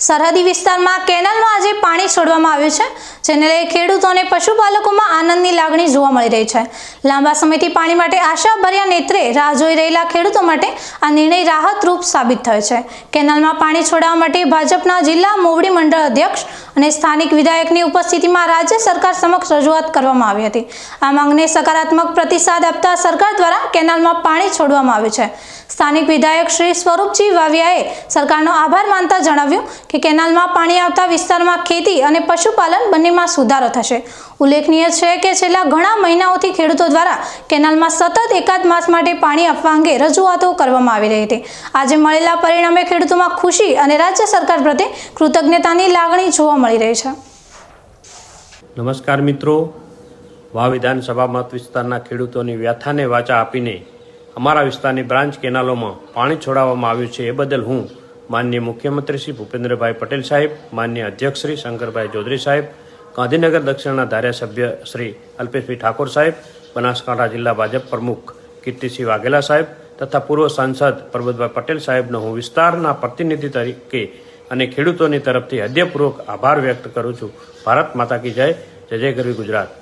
સરહદી વિસ્તારમાં કેનાલમાં આજે પાણી છોડવામાં આવ્યું છે. જેને લઈ ખેડૂતો અને પશુપાલકોમાં આનંદની લાગણી જોવા મળી રહી છે. લાંબા સમયથી પાણી માટે આશાભર્યા નેત્રે રાહ જોઈ રહેલા ખેડૂતો માટે આ નિર્ણય રાહતરૂપ સાબિત થયો છે. કેનાલમાં પાણી છોડાવવા માટે ભાજપના જિલ્લા મોવડી મંડળ અધ્યક્ષ અને સ્થાનિક વિધાયકની ઉપસ્થિતિમાં રાજ્ય સરકાર સમક્ષ રજૂઆત કરવામાં આવી હતી. આ માંગને સકારાત્મક પ્રતિસાદ આપતા સરકાર દ્વારા કેનાલમાં પાણી છોડવામાં આવ્યું છે. સ્થાનિક વિધાયક શ્રી સ્વરૂપજી વાવિયાએ સરકારનો આભાર માનતા જણાવ્યું કે કેનાલમાં પાણી આવતા વિસ્તારમાં ખેતી અને પશુપાલન બંનેમાં સુધારો થશે. ઉલ્લેખનીય છે કે છેલ્લા ઘણા મહિનાઓથી ખેડૂતો દ્વારા કેનાલમાં સતત એકાદ માસ માટે પાણી આપવા અંગે રજૂઆતો કરવામાં આવી રહી હતી. આજે મળેલા પરિણામે ખેડૂતોમાં ખુશી અને રાજ્ય સરકાર પ્રત્યે કૃતજ્ઞતાની લાગણી જોવા મળી રહી છે. નમસ્કાર મિત્રો. વાવ વિધાનસભા મત વિસ્તારના ખેડૂતોની વ્યથાને વાચા આપીને અમારા વિસ્તારની બ્રાન્ચ કેનાલોમાં પાણી છોડાવવામાં આવ્યું છે એ બદલ હું માનનીય મુખ્યમંત્રી શ્રી ભૂપેન્દ્રભાઈ પટેલ સાહેબ, માનનીય અધ્યક્ષ શ્રી શંકરભાઈ ચૌધરી સાહેબ ગાંધીનગર દક્ષિણના ધારાસભ્ય શ્રી અલ્પેશભાઈ ઠાકોર સાહેબ, બનાસકાંઠા જિલ્લા ભાજપ પ્રમુખ કીર્તિસિંહ વાઘેલા સાહેબ તથા પૂર્વ સાંસદ પરબતભાઈ પટેલ સાહેબનો હું વિસ્તારના પ્રતિનિધિ તરીકે અને ખેડૂતોની તરફથી હૃદયપૂર્વક આભાર વ્યક્ત કરું છું. ભારત માતા કી જય. જય જય ગરવી ગુજરાત.